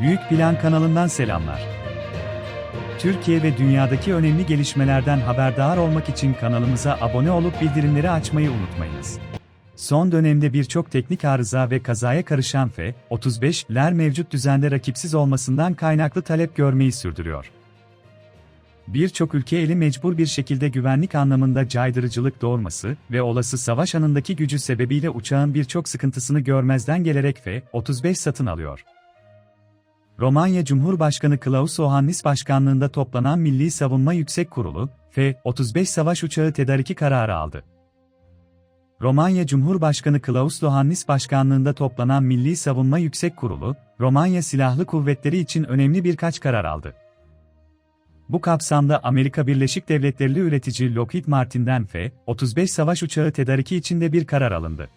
Büyük Plan kanalından selamlar. Türkiye ve dünyadaki önemli gelişmelerden haberdar olmak için kanalımıza abone olup bildirimleri açmayı unutmayınız. Son dönemde birçok teknik arıza ve kazaya karışan F-35'ler mevcut düzende rakipsiz olmasından kaynaklı talep görmeyi sürdürüyor. Birçok ülke eli mecbur bir şekilde güvenlik anlamında caydırıcılık doğurması ve olası savaş anındaki gücü sebebiyle uçağın birçok sıkıntısını görmezden gelerek F-35 satın alıyor. Romanya Cumhurbaşkanı Klaus Ohannis başkanlığında toplanan Milli Savunma Yüksek Kurulu, F-35 savaş uçağı tedariki kararı aldı. Romanya Cumhurbaşkanı Klaus Lohannis başkanlığında toplanan Milli Savunma Yüksek Kurulu, Romanya Silahlı Kuvvetleri için önemli birkaç karar aldı. Bu kapsamda Amerika Birleşik Devletleri üretici Lockheed Martin'den F-35 savaş uçağı tedariki için de bir karar alındı.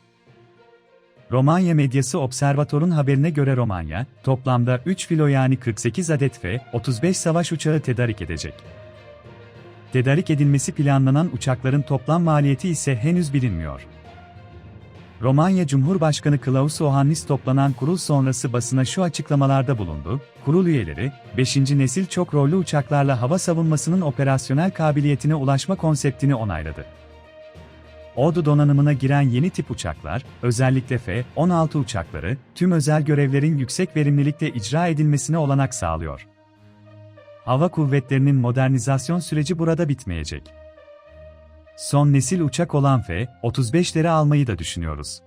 Romanya medyası Observator'un haberine göre Romanya, toplamda 3 filo yani 48 adet F-35 savaş uçağı tedarik edecek. Tedarik edilmesi planlanan uçakların toplam maliyeti ise henüz bilinmiyor. Romanya Cumhurbaşkanı Klaus Ohannis toplanan kurul sonrası basına şu açıklamalarda bulundu. Kurul üyeleri, 5. nesil çok rollü uçaklarla hava savunmasının operasyonel kabiliyetine ulaşma konseptini onayladı. Ordu donanımına giren yeni tip uçaklar, özellikle F-16 uçakları, tüm özel görevlerin yüksek verimlilikle icra edilmesine olanak sağlıyor. Hava kuvvetlerinin modernizasyon süreci burada bitmeyecek. Son nesil uçak olan F-35'leri almayı da düşünüyoruz.